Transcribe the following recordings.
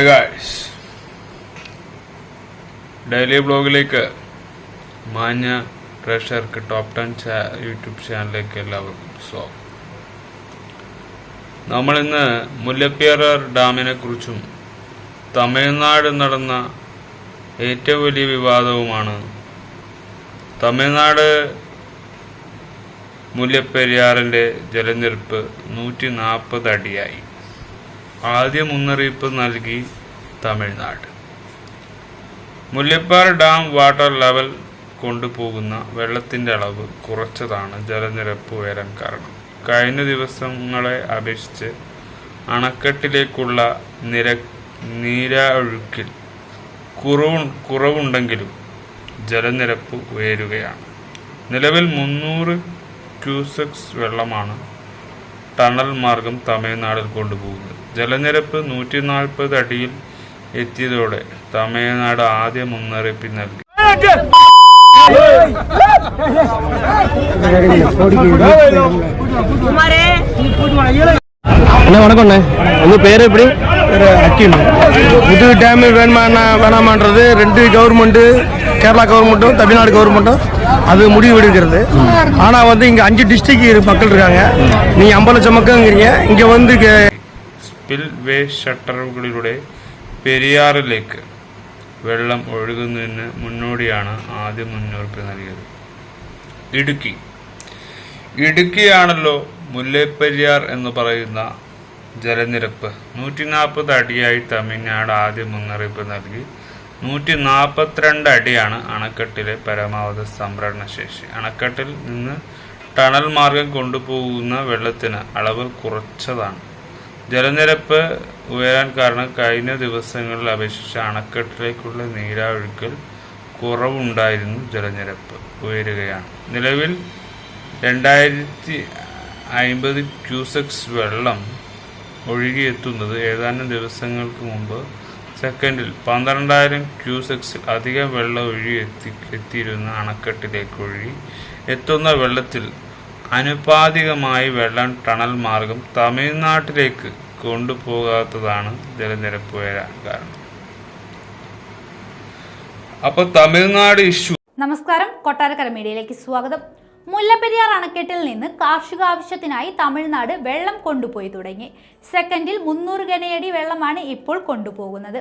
Hi guys daily ബ്ലോഗിലേക്ക് മാന്യ പ്രേക്ഷകർക്ക് top ten YouTube ചാനലിലേക്ക് എല്ലാവർക്കും സ്വാഗതം. നമ്മളിന്ന് മുല്ലപ്പെരിയാർ ഡാമിനെ കുറിച്ചും തമിഴ്നാട് നടന്ന ഏറ്റവും വലിയ വിവാദവുമാണ് തമിഴ്നാട് മുല്ലപ്പെരിയാറിന്റെ ജലനിരപ്പ് നൂറ്റി നാൽപ്പത് അടിയായി. ആദ്യ മുന്നറിയിപ്പ് നൽകി തമിഴ്നാട്. മുല്ലപ്പാർ ഡാം വാട്ടർ ലെവൽ കൊണ്ടുപോകുന്ന വെള്ളത്തിന്റെ അളവ് കുറച്ചതാണ് ജലനിരപ്പ് ഉയരാൻ കാരണം. കഴിഞ്ഞ ദിവസങ്ങളെ അപേക്ഷിച്ച് അണക്കെട്ടിലേക്കുള്ള നിര നീരൊഴുക്കിൽ കുറവ് കുറവുണ്ടെങ്കിലും ജലനിരപ്പ് ഉയരുകയാണ്. നിലവിൽ മുന്നൂറ് ക്യൂസെക്സ് വെള്ളമാണ് ടണൽ മാർഗം തമിഴ്നാടിൽ കൊണ്ടുപോകുന്നത്. ജലനിരപ്പ് നൂറ്റി നാൽപ്പത് അടിയിൽ എത്തിയതോടെ തമിഴ്നാട് ആദ്യ മുന്നറിയിപ്പ് നൽകി அண்ணா வணக்கம்ண்ணே உங்க பேர் எப்படி ஒரு அக்கின் புது டேம் வேணுமா வேணாமான்றது ரெண்டு கவர்மெண்ட்டு கேரளா கவர்மெண்ட்டும் தமிழ்நாடு கவர்மெண்ட்டும் அது முடிவு எடுக்கிறது ஆனால் வந்து இங்கே அஞ்சு டிஸ்ட்ரிக்ட் மக்கள் இருக்காங்க நீங்கள் ஐம்பது லட்சம் மக்கள்ங்கிறீங்க இங்கே வந்து கே- സ്പിൽ വേ ഷട്ടറുകളിലൂടെ പെരിയാറിലേക്ക് വെള്ളം ഒഴുകുന്നതിന് മുന്നോടിയാണ് ആദ്യം മുന്നറിയിപ്പ് നൽകിയത്. ഇടുക്കി. ഇടുക്കിയാണല്ലോ മുല്ലപ്പെരിയാർ എന്ന് പറയുന്ന ജലനിരപ്പ്. നൂറ്റി നാൽപ്പത് അടിയായി തമിഴ്നാട് ആദ്യം മുന്നറിയിപ്പ് നൽകി. നൂറ്റി നാൽപ്പത്തിരണ്ട് അടിയാണ് അണക്കെട്ടിലെ പരമാവധി സംഭരണ ശേഷി. അണക്കെട്ടിൽ നിന്ന് ടണൽ മാർഗം കൊണ്ടുപോകുന്ന വെള്ളത്തിന് അളവ് കുറച്ചതാണ്. ജലനിരപ്പ് ഉയരാൻ കാരണം കഴിഞ്ഞ ദിവസങ്ങളിൽ അപേക്ഷിച്ച് അണക്കെട്ടിലേക്കുള്ള നീരാൊഴുക്കൽ കുറവുണ്ടായിരുന്നു ജലനിരപ്പ് ഉയരുകയാണ്. നിലവിൽ രണ്ടായിരത്തി അമ്പത് ക്യൂസെക്സ് വെള്ളം ഒഴുകിയെത്തുന്നത് ഏതാനും ദിവസങ്ങൾക്ക് മുമ്പ് സെക്കൻഡിൽ പന്ത്രണ്ടായിരം ക്യൂസെക്സിൽ അധികം വെള്ളം ഒഴുകി എത്തി എത്തിയിരുന്ന അണക്കെട്ടിലേക്ക് ഒഴുകി എത്തുന്ന വെള്ളത്തിൽ അനുപാതികമായി വെള്ളം ടണൽ മാർഗം തമിഴ്നാട്ടിലേക്ക് കൊണ്ടുപോകാത്തതാണ് ജലനിരപ്പ് വരാൻ കാരണം. അപ്പൊ തമിഴ്നാട് ഇഷ്യൂ. നമസ്കാരം. കൊട്ടാരക്കര മീഡിയയിലേക്ക് സ്വാഗതം. മുല്ലപ്പെരിയാർ അണക്കെട്ടിൽ നിന്ന് കാർഷിക ആവശ്യത്തിനായി തമിഴ്നാട് വെള്ളം കൊണ്ടുപോയി തുടങ്ങി. സെക്കൻഡിൽ മുന്നൂറ് ഘനയടി വെള്ളമാണ് ഇപ്പോൾ കൊണ്ടുപോകുന്നത്.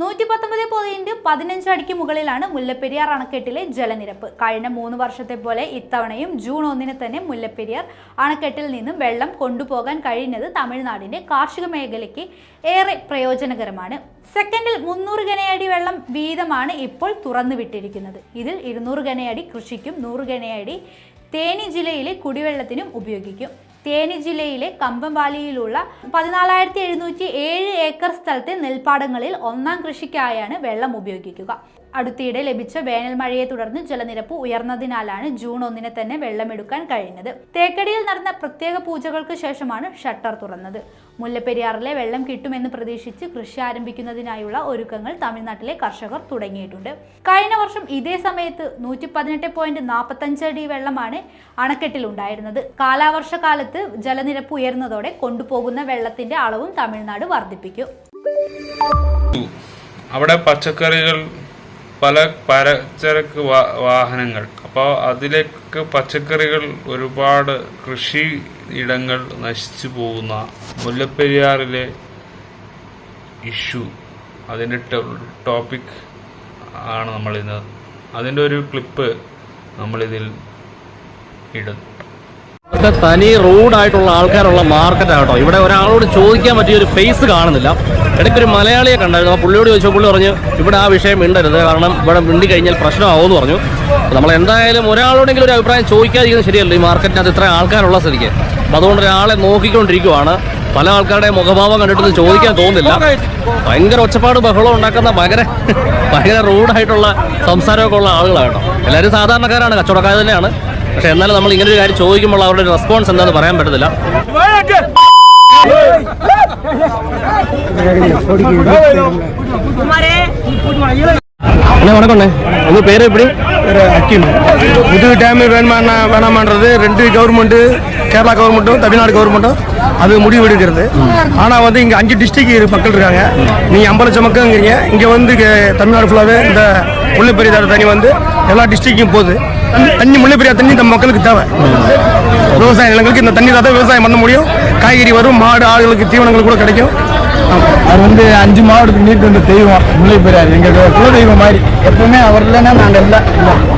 നൂറ്റി പത്തൊമ്പത് പോയിന്റ് പതിനഞ്ച് അടിക്ക് മുകളിലാണ് മുല്ലപ്പെരിയാർ അണക്കെട്ടിലെ ജലനിരപ്പ്. കഴിഞ്ഞ മൂന്ന് വർഷത്തെ പോലെ ഇത്തവണയും ജൂൺ ഒന്നിന് തന്നെ മുല്ലപ്പെരിയാർ അണക്കെട്ടിൽ നിന്നും വെള്ളം കൊണ്ടുപോകാൻ കഴിഞ്ഞത് തമിഴ്നാടിന്റെ കാർഷിക മേഖലയ്ക്ക് ഏറെ പ്രയോജനകരമാണ്. സെക്കൻഡിൽ മുന്നൂറ് ഘനയടി വെള്ളം വീതമാണ് ഇപ്പോൾ തുറന്നു വിട്ടിരിക്കുന്നത് ഇതിൽ ഇരുന്നൂറ് ഘനയടി കൃഷിക്കും നൂറ് ഘനയടി തേനി ജില്ലയിലെ കുടിവെള്ളത്തിനും ഉപയോഗിക്കും. തേനി ജില്ലയിലെ കമ്പംവാലിയിലുള്ള പതിനാലായിരത്തി ഏക്കർ സ്ഥലത്തെ നെൽപ്പാടങ്ങളിൽ ഒന്നാം കൃഷിക്കായാണ് വെള്ളം ഉപയോഗിക്കുക. അടുത്തിടെ ലഭിച്ച വേനൽ മഴയെ തുടർന്ന് ജലനിരപ്പ് ഉയർന്നതിനാലാണ് ജൂൺ ഒന്നിന് തന്നെ വെള്ളമെടുക്കാൻ കഴിഞ്ഞത് തേക്കടിയിൽ നടന്ന പ്രത്യേക പൂജകൾക്ക് ശേഷമാണ് ഷട്ടർ തുറന്നത്. മുല്ലപ്പെരിയാറിലെ വെള്ളം കിട്ടുമെന്ന് പ്രതീക്ഷിച്ച് കൃഷി ആരംഭിക്കുന്നതിനായുള്ള ഒരുക്കങ്ങൾ തമിഴ്നാട്ടിലെ കർഷകർ തുടങ്ങിയിട്ടുണ്ട്. കഴിഞ്ഞ വർഷം ഇതേ സമയത്ത് നൂറ്റി പതിനെട്ട് പോയിന്റ് നാൽപ്പത്തഞ്ച് അടി വെള്ളമാണ് അണക്കെട്ടിൽ ഉണ്ടായിരുന്നത്. കാലാവർഷകാലത്ത് ജലനിരപ്പ് ഉയർന്നതോടെ കൊണ്ടുപോകുന്ന വെള്ളത്തിന്റെ അളവും തമിഴ്നാട് വർദ്ധിപ്പിക്കും. അവിടെ പച്ചക്കറികൾ പല പലചരക്ക് വാഹനങ്ങൾ. അപ്പോൾ അതിലേക്ക് പച്ചക്കറികൾ ഒരുപാട് കൃഷി ഇടങ്ങൾ നശിച്ചു പോകുന്ന മുല്ലപ്പെരിയാറിലെ ഇഷ്യൂ അതിന്റെ ടോപ്പിക് ആണ് നമ്മളിന്ന്. അതിന്റെ ഒരു ക്ലിപ്പ് നമ്മളിതിൽ ഇതൊക്കെ തനി റോഡായിട്ടുള്ള ആൾക്കാരുള്ള മാർക്കറ്റാണ് കേട്ടോ. ഇവിടെ ഒരാളോട് ചോദിക്കാൻ പറ്റിയ ഒരു ഫേസ് കാണുന്നില്ല. ഇടയ്ക്കൊരു മലയാളിയെ കണ്ടായിരുന്നു. ആ പുള്ളിയോട് ചോദിച്ചു പുള്ളി പറഞ്ഞു ഇവിടെ ആ വിഷയം മിണ്ടരുത് കാരണം ഇവിടെ മിണ്ടി കഴിഞ്ഞാൽ പ്രശ്നമാവുമെന്ന് പറഞ്ഞു. നമ്മൾ എന്തായാലും ഒരാളോടെങ്കിലും ഒരു അഭിപ്രായം ചോദിക്കാതിരിക്കുന്നത് ശരിയല്ല. ഈ മാർക്കറ്റിനകത്ത് ഇത്ര ആൾക്കാരുള്ള സ്ഥിതിക്ക്. അപ്പോൾ അതുകൊണ്ട് ഒരാളെ നോക്കിക്കൊണ്ടിരിക്കുവാണ്. പല ആൾക്കാരുടെ മുഖഭാവം കണ്ടിട്ടൊന്നും ചോദിക്കാൻ തോന്നുന്നില്ല. ഭയങ്കര ഒച്ചപ്പാട് ബഹളം ഉണ്ടാക്കുന്ന ഭയങ്കര ഭയങ്കര റൂഡായിട്ടുള്ള സംസാരമൊക്കെ ഉള്ള ആളുകളാണ് കേട്ടോ. എല്ലാവരും സാധാരണക്കാരാണ് കച്ചവടക്കാർ തന്നെയാണ്. പക്ഷേ എന്നാലും നമ്മൾ ഇങ്ങനെ ഒരു കാര്യം ചോദിക്കുമ്പോൾ അവരുടെ റെസ്പോൺസ് എന്താണെന്ന് പറയാൻ പറ്റത്തില്ല. அண்ணா வணக்கம்ண்ணே உங்க பேர் எப்படி? ஒரு இது புது டேம் வேணுமா வேணாமான்றது ரெண்டு கவர்மெண்ட்டு கேரளா கவர்மெண்ட்டும் தமிழ்நாடு கவர்மெண்ட்டும் அது முடிவு எடுக்கிறது. ஆனால் வந்து இங்கே அஞ்சு டிஸ்ட்ரிக்ட் மக்கள் இருக்காங்க. நீங்கள் ஐம்பது லட்சம் மக்கள்ங்கிறீங்க வந்து தமிழ்நாடு ஃபுல்லாகவே இந்த முல்லைப்பெரியாறு தண்ணி வந்து எல்லா டிஸ்ட்ரிக்டும் போகுது. தண்ணி- முல்லைப்பெரியார் தண்ணி இந்த மக்களுக்கு தேவை. விவசாய நிலங்களுக்கு இந்த தண்ணி தான் விவசாயம் பண்ண முடியும். காய்கறி வரும் மாடு ஆடுகளுக்கு தீவனங்கள் கூட கிடைக்கும். அவர் வந்து அஞ்சு மாவட்டத்துக்கு நீர் தந்த தெய்வம் முல்லை பெரியார் எங்க குல தெய்வம் மாதிரி. எப்பவுமே அவர் இல்லைன்னா நாங்க இல்ல.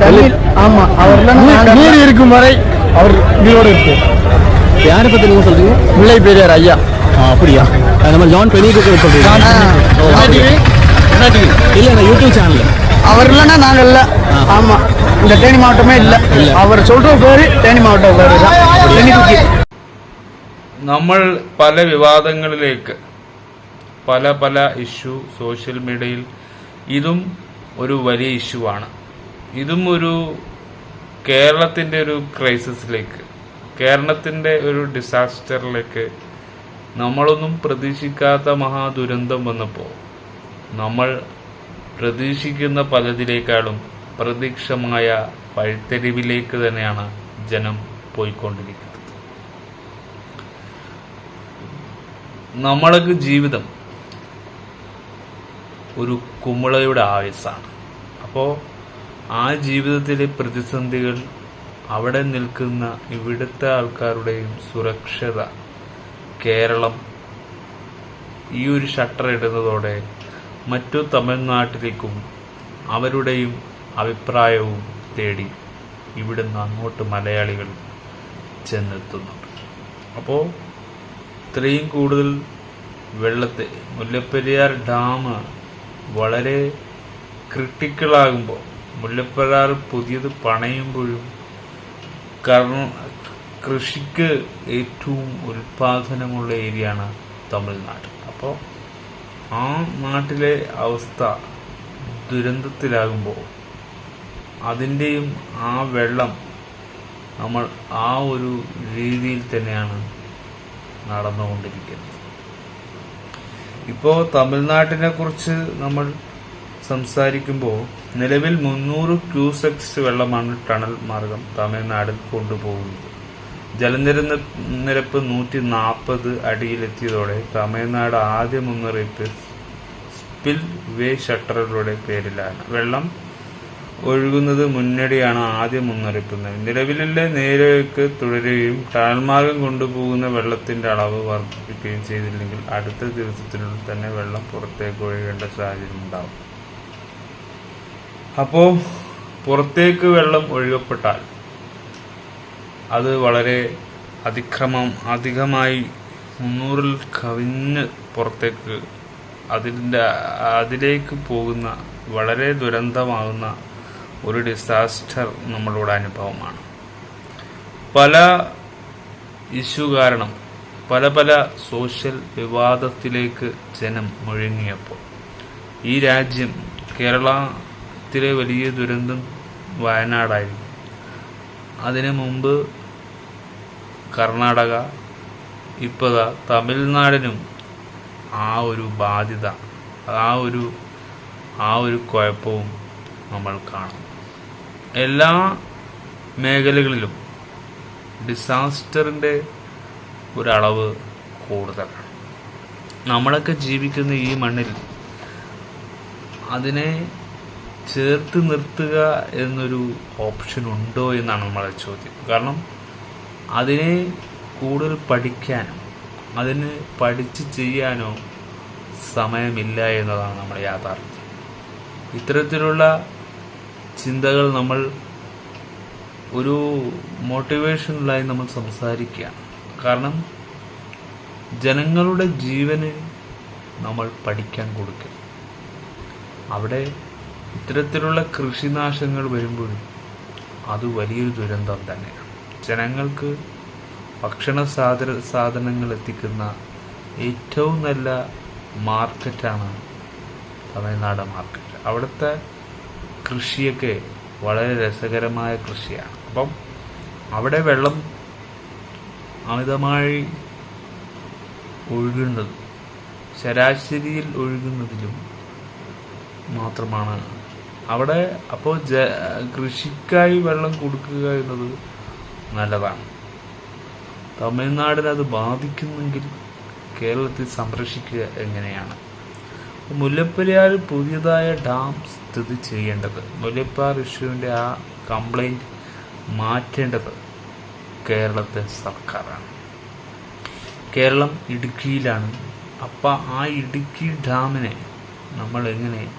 தண்ணி ஆமா அவர் இல்லைன்னா நீர் இருக்கும் வரை அவர் உயிரோடு இருக்கு யாரை பத்தி நீங்க சொல்றீங்க? முல்லை பெரியார் ஐயா. ஆ, அப்படியா? அது நம்ம ஜான் பெனிக்கு சொல்றீங்க? இல்ல யூடியூப் சேனல் அவர் இல்லைன்னா நாங்க இல்ல. ஆமா. இந்த தேனி மாவட்டமே இல்ல அவர் சொல்ற பேரு தேனி மாவட்டம் பேரு தான் தேனி தூக்கி നമ്മൾ പല വിവാദങ്ങളിലേക്ക് പല പല ഇഷ്യൂ സോഷ്യൽ മീഡിയയിൽ ഇതും ഒരു വലിയ ഇഷ്യൂ ആണ് ഇതും ഒരു കേരളത്തിൻ്റെ ഒരു ക്രൈസിസിലേക്ക് കേരളത്തിൻ്റെ ഒരു ഡിസാസ്റ്ററിലേക്ക് നമ്മളൊന്നും പ്രതീക്ഷിക്കാത്ത മഹാദുരന്തം വന്നപ്പോൾ നമ്മൾ പ്രതീക്ഷിക്കുന്ന പലതിനേക്കാളും പ്രതീക്ഷമായ വഴിത്തെരിവിലേക്ക് തന്നെയാണ് ജനം പോയിക്കൊണ്ടിരിക്കുന്നത്. നമ്മൾക്ക് ജീവിതം ഒരു കുമിളയുടെ ആയുസ്സാണ്. അപ്പോൾ ആ ജീവിതത്തിലെ പ്രതിസന്ധികൾ അവിടെ നിൽക്കുന്ന ഇവിടുത്തെ ആൾക്കാരുടെയും സുരക്ഷത കേരളം ഈ ഒരു ഷട്ടർ ഇടുന്നതോടെ മറ്റു തമിഴ്നാട്ടിലേക്കും അവരുടെയും അഭിപ്രായവും തേടി ഇവിടുന്ന് അങ്ങോട്ട് മലയാളികൾ ചെന്നെത്തുന്നുണ്ട് അപ്പോൾ ഇത്രയും കൂടുതൽ വെള്ളത്തെ മുല്ലപ്പെരിയാർ ഡാം വളരെ ക്രിട്ടിക്കലാകുമ്പോൾ മുല്ലപ്പെരിയാർ പുതിയത് പണയുമ്പോഴും കാരണം കൃഷിക്ക് ഏറ്റവും ഉൽപാദനമുള്ള ഏരിയയാണ് തമിഴ്നാട്. അപ്പോൾ ആ നാട്ടിലെ അവസ്ഥ ദുരന്തത്തിലാകുമ്പോൾ അതിന്റെയും ആ വെള്ളം നമ്മൾ ആ ഒരു രീതിയിൽ തന്നെയാണ് നടന്നുകൊണ്ടിരിക്കുന്നത്. ഇപ്പോൾ തമിഴ്നാട്ടിനെ കുറിച്ച് നമ്മൾ സംസാരിക്കുമ്പോൾ നിലവിൽ മുന്നൂറ് ക്യൂസെക്സ് വെള്ളമാണ് ടണൽ മാർഗം തമിഴ്നാടിൽ കൊണ്ടുപോകുന്നത്. ജലനിരപ്പ് നിരപ്പ് നൂറ്റി നാൽപ്പത് അടിയിലെത്തിയതോടെ തമിഴ്നാട് ആദ്യ മുന്നറിയിപ്പ് സ്പിൽ വേ ഷട്ടറുകളുടെ പേരിലാണ്. വെള്ളം ഒഴുകുന്നത് മുന്നടിയാണ് ആദ്യം മുന്നറിയിപ്പ് നൽകി. നിലവിലെ നേരേക്ക് തുടരുകയും ടാൽമാർഗം കൊണ്ടുപോകുന്ന വെള്ളത്തിന്റെ അളവ് വർദ്ധിപ്പിക്കുകയും ചെയ്തില്ലെങ്കിൽ അടുത്ത ദിവസത്തിനുള്ളിൽ തന്നെ വെള്ളം പുറത്തേക്ക് ഒഴുകേണ്ട സാഹചര്യം ഉണ്ടാവും അപ്പോ പുറത്തേക്ക് വെള്ളം ഒഴുകപ്പെട്ടാൽ അത് വളരെ അതിക്രമം അധികമായി മുന്നൂറിൽ കവിഞ്ഞ് പുറത്തേക്ക് അതിന്റെ അതിലേക്ക് പോകുന്ന വളരെ ദുരന്തമാകുന്ന ഒരു ഡിസാസ്റ്റർ നമ്മളുടെ അനുഭവമാണ്. പല ഇഷ്യൂ കാരണം പല പല സോഷ്യൽ വിവാദത്തിലേക്ക് ജനം മുഴുങ്ങിയപ്പോൾ ഈ രാജ്യം കേരളത്തിലെ വലിയ ദുരന്തം വയനാടായിരുന്നു. അതിനു മുമ്പ് കർണാടക ഇപ്പോൾ തമിഴ്നാടിനും ആ ഒരു ബാധ്യത ആ ഒരു ആ ഒരു കുഴപ്പവും നമ്മൾ കാണും. എല്ലാ മേഖലകളിലും ഡിസാസ്റ്ററിന്റെ ഒരളവ് കൂടുതലാണ്. നമ്മളൊക്കെ ജീവിക്കുന്ന ഈ മണ്ണിൽ അതിനെ ചേർത്ത് നിർത്തുക എന്നൊരു ഓപ്ഷൻ ഉണ്ടോ എന്നാണ് നമ്മളെ ചോദ്യം. കാരണം അതിനെ കൂടുതൽ പഠിക്കാനോ അതിന് പഠിച്ച് ചെയ്യാനോ സമയമില്ല എന്നതാണ് നമ്മുടെ യാഥാർത്ഥ്യം. ഇത്തരത്തിലുള്ള ചിന്തകൾ നമ്മൾ ഒരു മോട്ടിവേഷനിലായി നമ്മൾ സംസാരിക്കുക കാരണം ജനങ്ങളുടെ ജീവന് നമ്മൾ പഠിക്കാൻ കൊടുക്കുക അവിടെ ഇത്തരത്തിലുള്ള കൃഷിനാശങ്ങൾ വരുമ്പോഴും അത് വലിയൊരു ദുരന്തം തന്നെയാണ്. ജനങ്ങൾക്ക് ഭക്ഷണ സാധന സാധനങ്ങൾ എത്തിക്കുന്ന ഏറ്റവും നല്ല മാർക്കറ്റാണ് തമിഴ്നാട് മാർക്കറ്റ് അവിടുത്തെ കൃഷിയൊക്കെ വളരെ രസകരമായ കൃഷിയാണ്. അപ്പം അവിടെ വെള്ളം അമിതമായി ഒഴുകുന്നത് ശരാശരിയിൽ ഒഴുകുന്നതിലും മാത്രമാണ്. അവിടെ അപ്പോൾ ജ കൃഷിക്കായി വെള്ളം കൊടുക്കുക എന്നത് നല്ലതാണ്. തമിഴ്നാടിനെ അത് ബാധിക്കുന്നെങ്കിൽ കേരളത്തിൽ സംരക്ഷിക്കുക എങ്ങനെയാണ്? മുല്ലപ്പെരിയാറിൽ പുതിയതായ ഡാം സ്ഥിതി ചെയ്യേണ്ടത്. മുല്ലപ്പെരിയാർ ഇഷ്യൂവിന്റെ ആ കംപ്ലൈന്റ് മാറ്റേണ്ടത് കേരളത്തെ സർക്കാരാണ്. കേരളം ഇടുക്കിയിലാണ്. അപ്പം ആ ഇടുക്കി ഡാമിനെ നമ്മൾ എങ്ങനെ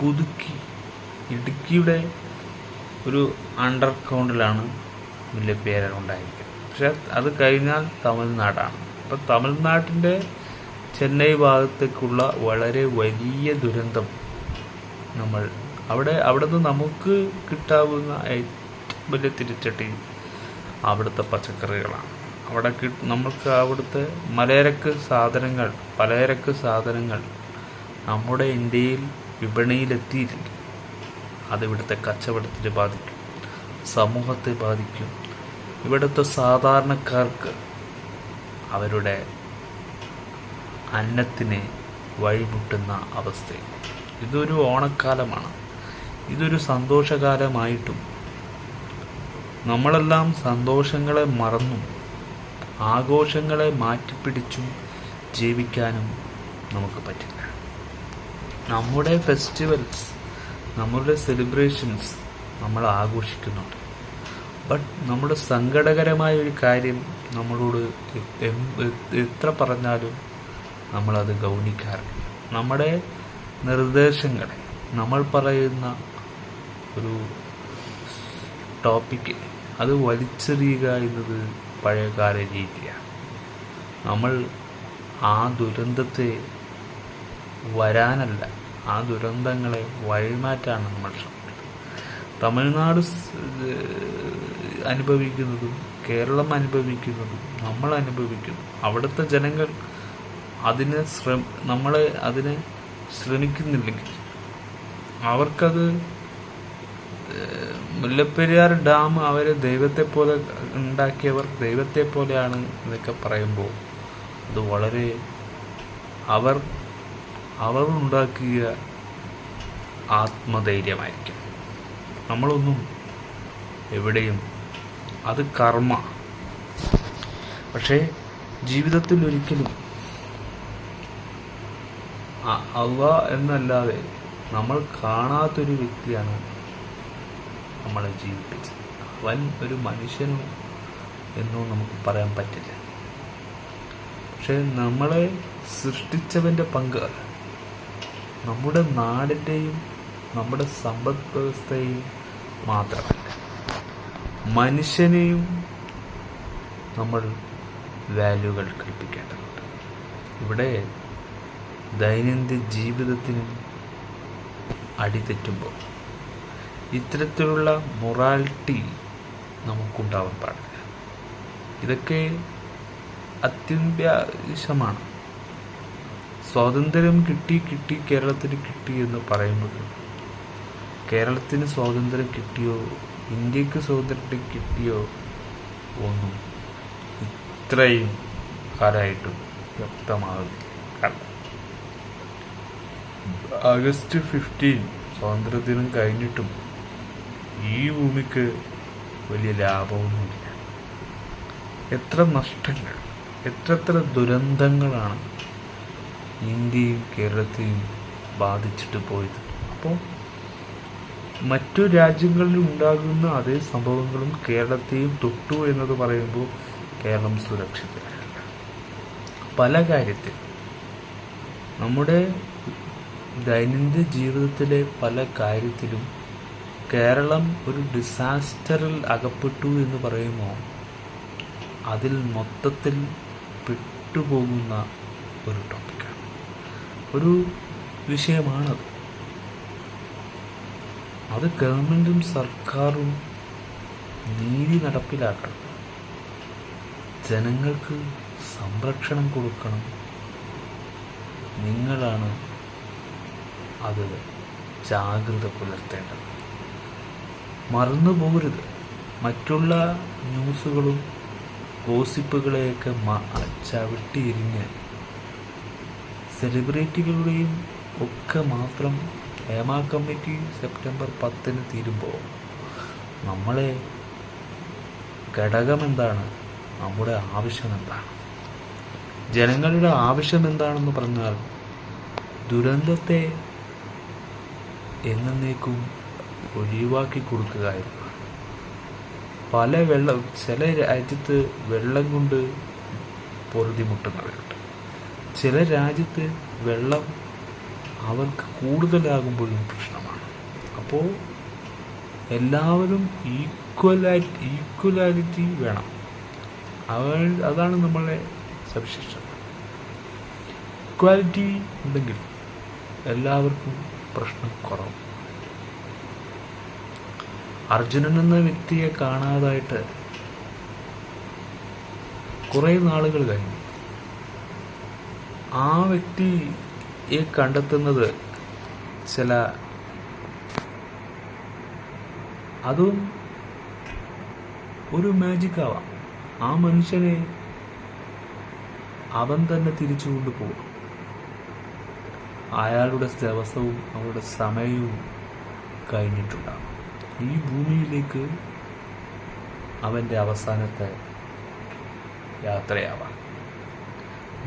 പുതുക്കി? ഇടുക്കിയുടെ ഒരു അണ്ടർ കൗണ്ടിലാണ് മുല്ലപ്പെരിയാർ ഉണ്ടായിരിക്കുന്നത്. പക്ഷെ അത് കഴിഞ്ഞാൽ തമിഴ്നാടാണ്. അപ്പം തമിഴ്നാട്ടിന്റെ ചെന്നൈ ഭാഗത്തേക്കുള്ള വളരെ വലിയ ദുരന്തം നമ്മൾ അവിടെ അവിടെ നിന്ന് നമുക്ക് കിട്ടാവുന്ന ഏറ്റവും വലിയ തിരിച്ചടി അവിടുത്തെ പച്ചക്കറികളാണ്. അവിടെ കി നമുക്ക് അവിടുത്തെ മലയരക്ക് സാധനങ്ങൾ പലചരക്ക് സാധനങ്ങൾ നമ്മുടെ ഇന്ത്യയിൽ വിപണിയിലെത്തിയിട്ടുണ്ട്. അതിവിടുത്തെ കച്ചവടത്തിൽ കച്ചവടത്തെ ബാധിക്കും സമൂഹത്തെ ബാധിക്കും. ഇവിടുത്തെ സാധാരണക്കാർക്ക് അവരുടെ അന്നത്തിന് വഴിമുട്ടുന്ന അവസ്ഥ. ഇതൊരു ഓണക്കാലമാണ്. ഇതൊരു സന്തോഷകാലമായിട്ടും നമ്മളെല്ലാം സന്തോഷങ്ങളെ മറന്നും ആഘോഷങ്ങളെ മാറ്റിപ്പിടിച്ചും ജീവിക്കാനും നമുക്ക് പറ്റില്ല. നമ്മുടെ ഫെസ്റ്റിവൽസ് നമ്മുടെ സെലിബ്രേഷൻസ് നമ്മൾ ആഘോഷിക്കുന്നുണ്ട്. ബട്ട് നമ്മുടെ സങ്കടകരമായ ഒരു കാര്യം നമ്മളോട് എത്ര പറഞ്ഞാലും നമ്മളത് ഗൗനിക്കാറില്ല. നമ്മുടെ നിർദ്ദേശങ്ങളെ നമ്മൾ പറയുന്ന ഒരു ടോപ്പിക്ക് അത് വലിച്ചെറിയുക എന്നത് പഴയകാല രീതിയാണ്. നമ്മൾ ആ ദുരന്തത്തെ വരാനല്ല ആ ദുരന്തങ്ങളെ വഴിമാറ്റാണ് നമ്മൾ ശ്രമിക്കുന്നത്. തമിഴ്നാട് അനുഭവിക്കുന്നതും കേരളം അനുഭവിക്കുന്നതും നമ്മൾ അനുഭവിക്കുന്നു. അവിടുത്തെ ജനങ്ങൾ അതിനെ ശ്രമ നമ്മൾ അതിന് ശ്രമിക്കുന്നില്ലെങ്കിൽ അവർക്കത് മുല്ലപ്പെരിയാർ ഡാം അവർ ദൈവത്തെ പോലെ ഉണ്ടാക്കിയവർ ദൈവത്തെ പോലെയാണ് എന്നൊക്കെ പറയുമ്പോൾ അത് വളരെ അവർ അവർ ഉണ്ടാക്കിയ ആത്മധൈര്യമായിരിക്കും. നമ്മളൊന്നും എവിടെയും അത് കർമ്മ. പക്ഷേ ജീവിതത്തിൽ ഒരിക്കലും അള്ളാ എന്നല്ലാതെ നമ്മൾ കാണാത്തൊരു വ്യക്തിയാണ് നമ്മളെ ജീവിപ്പിച്ചത്. അവൻ ഒരു മനുഷ്യനും എന്നും നമുക്ക് പറയാൻ പറ്റില്ല. പക്ഷേ നമ്മളെ സൃഷ്ടിച്ചവന്റെ പങ്ക് നമ്മുടെ നാടിന്റെയും നമ്മുടെ സമ്പദ് വ്യവസ്ഥയെയും മാത്രമല്ല. മനുഷ്യനെയും നമ്മൾ വാല്യൂകൾ കൽപ്പിക്കേണ്ടതുണ്ട്. ഇവിടെ ദൈനംദിന ജീവിതത്തിനും അടിതെറ്റുമ്പോൾ ഇത്തരത്തിലുള്ള മൊറാലിറ്റി നമുക്കുണ്ടാവാൻ പാടില്ല. ഇതൊക്കെ അത്യന്താവശ്യമാണ് സ്വാതന്ത്ര്യം കിട്ടി കിട്ടി കേരളത്തിന് കിട്ടി എന്ന് പറയുമ്പോൾ കേരളത്തിന് സ്വാതന്ത്ര്യം കിട്ടിയോ ഇന്ത്യയ്ക്ക് സ്വാതന്ത്ര്യം കിട്ടിയോ ഒന്നും ഇത്രയും കാലമായിട്ടും വ്യക്തമാകുന്നില്ല ആഗസ്റ്റ് ഫിഫ്റ്റീൻ സ്വാതന്ത്ര്യദിനം കഴിഞ്ഞിട്ടും ഈ ഭൂമിക്ക് വലിയ ലാഭമൊന്നുമില്ല. എത്ര നഷ്ടങ്ങൾ എത്രത്ര ദുരന്തങ്ങളാണ് ഇന്ത്യയും കേരളത്തെയും ബാധിച്ചിട്ട് പോയത്. അപ്പോൾ മറ്റു രാജ്യങ്ങളിൽ ഉണ്ടാകുന്ന അതേ സംഭവങ്ങളും കേരളത്തെയും തൊട്ടു എന്നത് പറയുമ്പോൾ കേരളം സുരക്ഷിതരല്ല പല കാര്യത്തിൽ നമ്മുടെ ദൈനംദിന ജീവിതത്തിലെ പല കാര്യത്തിലും കേരളം ഒരു ഡിസാസ്റ്ററിൽ അകപ്പെട്ടു എന്ന് പറയുമോ? അതിൽ മൊത്തത്തിൽ പെട്ടുപോകുന്ന ഒരു ടോപ്പിക്കാണ് ഒരു വിഷയമാണത് അത്. ഗവൺമെന്റും സർക്കാരും നീതി നടപ്പിലാക്കണം. ജനങ്ങൾക്ക് സംരക്ഷണം കൊടുക്കണം. നിങ്ങളാണ് അത് ജാഗ്രത പുലർത്തേണ്ടത്. മറന്നു പോകരുത്. മറ്റുള്ള ന്യൂസുകളും ഗോസിപ്പുകളെയൊക്കെ ചവിട്ടിയിരിഞ്ഞ് സെലിബ്രിറ്റികളുടെയും ഒക്കെ മാത്രം ഹേമ കമ്മിറ്റി സെപ്റ്റംബർ പത്തിന് തീരുമ്പോൾ നമ്മളെ ഘടകം എന്താണ് നമ്മുടെ ആവശ്യം എന്താണ് ജനങ്ങളുടെ ആവശ്യം എന്താണെന്ന് പറഞ്ഞാൽ ദുരന്തത്തെ എന്നേക്കും ഒഴിവാക്കി കൊടുക്കുകയായിരുന്നു. പല വെള്ളം ചില രാജ്യത്ത് വെള്ളം കൊണ്ട് പൊറുതിമുട്ടുന്നവരുണ്ട്. ചില രാജ്യത്ത് വെള്ളം അവർക്ക് കൂടുതലാകുമ്പോഴും പ്രശ്നമാണ്. അപ്പോൾ എല്ലാവരും ഈക്വലായിട്ട് ഈക്വലാലിറ്റി വേണം. അവ അതാണ് നമ്മളെ സവിശേഷത. ഇക്വാലിറ്റി ഉണ്ടെങ്കിൽ എല്ലാവർക്കും പ്രശ്നം കുറവ് അർജുനൻ എന്ന വ്യക്തിയെ കാണാതായിട്ട് കുറേ നാളുകൾ കഴിഞ്ഞു. ആ വ്യക്തിയെ കണ്ടെത്തുന്നത് ചില അതും ഒരു മാജിക് ആവാം. ആ മനുഷ്യനെ അവൻ തന്നെ തിരിച്ചു കൊണ്ടുപോകും അയാളുടെ ദിവസവും അവരുടെ സമയവും കഴിഞ്ഞിട്ടുണ്ടാകും. ഈ ഭൂമിയിലേക്ക് അവന്റെ അവസാനത്തെ യാത്രയാവാം.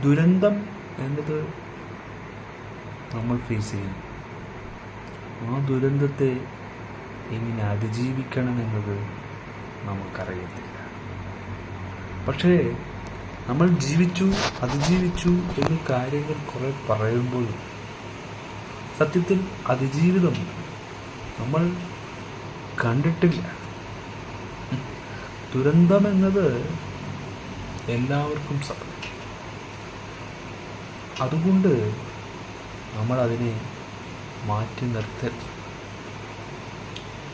ദുരന്തം എന്നത് നമ്മൾ ഫേസ് ചെയ്യുന്നു. ആ ദുരന്തത്തെ എങ്ങനെ അതിജീവിക്കണമെന്നത് നമുക്കറിയത്തില്ല പക്ഷേ നമ്മൾ ജീവിച്ചു അതിജീവിച്ചു എന്ന കാര്യങ്ങൾ കുറേ പറയുമ്പോഴും സത്യത്തിൽ അതിജീവിതമുണ്ട് നമ്മൾ കണ്ടിട്ടില്ല. ദുരന്തം എന്നത് എല്ലാവർക്കും സംഭവിക്കും. അതുകൊണ്ട് നമ്മൾ അതിനെ മാറ്റി നിർത്തരുത്.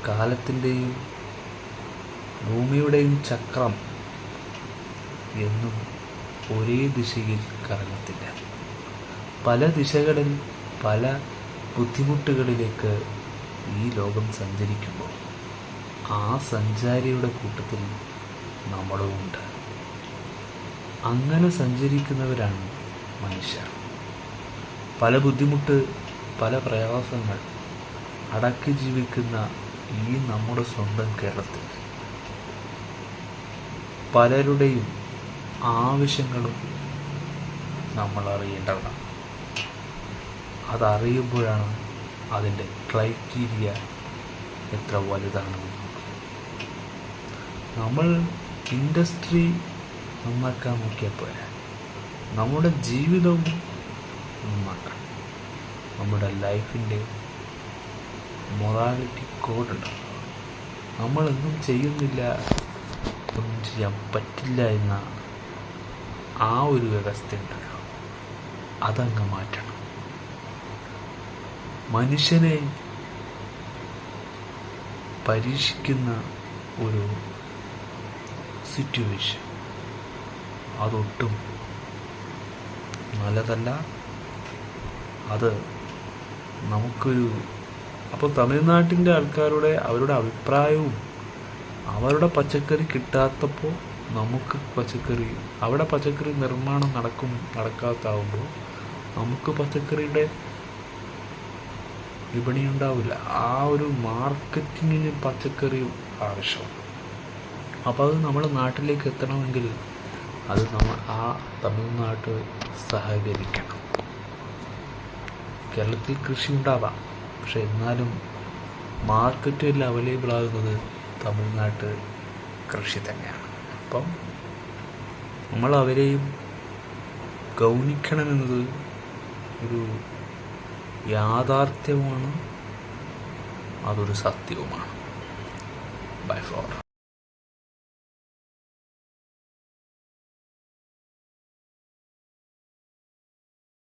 കാലത്തിന്റെയും ഭൂമിയുടെയും ചക്രം എന്നും ഒരേ ദിശയിൽ കറങ്ങത്തില്ല. പല ദിശകളിൽ പല ബുദ്ധിമുട്ടുകളിലേക്ക് ഈ ലോകം സഞ്ചരിക്കുമ്പോൾ ആ സഞ്ചാരിയുടെ കൂട്ടത്തിൽ നമ്മളും ഉണ്ട്. അങ്ങനെ സഞ്ചരിക്കുന്നവരാണ് മനുഷ്യർ. പല ബുദ്ധിമുട്ട് പല പ്രയാസങ്ങൾ അടക്കി ജീവിക്കുന്ന ഈ നമ്മുടെ സ്വന്തം കേരളത്തിൽ. പലരുടെയും ആവശ്യങ്ങളും നമ്മൾ അറിയേണ്ടതാണ്. അതറിയുമ്പോഴാണ് അതിന്റെ ക്രൈറ്റീരിയ എത്ര വലുതാണ് നമ്മൾ ഇൻഡസ്ട്രി നന്നാക്കാൻ നോക്കിയാൽ പോരാ നമ്മുടെ ജീവിതവും നന്നാക്കണം. നമ്മുടെ ലൈഫിന്റെ മൊറാലിറ്റി കോഡുണ്ട് നമ്മളൊന്നും ചെയ്യുന്നില്ല ഒന്നും ചെയ്യാൻ പറ്റില്ല എന്ന ആ ഒരു വ്യവസ്ഥയുണ്ടല്ലോ. അതങ്ങ് മാറ്റണം. മനുഷ്യനെ പരീക്ഷിക്കുന്ന ഒരു സിറ്റുവേഷൻ അതൊട്ടും നല്ലതല്ല. അത് നമുക്കൊരു അപ്പോൾ തമിഴ്നാട്ടിന്റെ ആൾക്കാരുടെ അവരുടെ അഭിപ്രായവും അവരുടെ പച്ചക്കറി കിട്ടാത്തപ്പോൾ നമുക്ക് പച്ചക്കറി അവിടെ പച്ചക്കറി നിർമ്മാണം നടക്കും നടക്കാത്താവുമ്പോൾ നമുക്ക് പച്ചക്കറിയുടെ വിപണി ഉണ്ടാവില്ല ആ ഒരു മാർക്കറ്റിങ്ങിന് പച്ചക്കറി ആവശ്യമാണ്. അപ്പോൾ അത് നമ്മുടെ നാട്ടിലേക്ക് എത്തണമെങ്കിൽ അത് നമ്മൾ ആ തമിഴ്നാട്ട് സഹകരിക്കണം. കേരളത്തിൽ കൃഷി ഉണ്ടാവാം. പക്ഷെ എന്നാലും മാർക്കറ്റിൽ അവൈലബിൾ ആകുന്നത് തമിഴ്നാട്ട് കൃഷി തന്നെയാണ്. അപ്പം നമ്മൾ അവരെയും ഗൗനിക്കണമെന്നത് ഒരു യാഥാർത്ഥ്യമാണ്. അതൊരു സത്യവുമാണ്. By four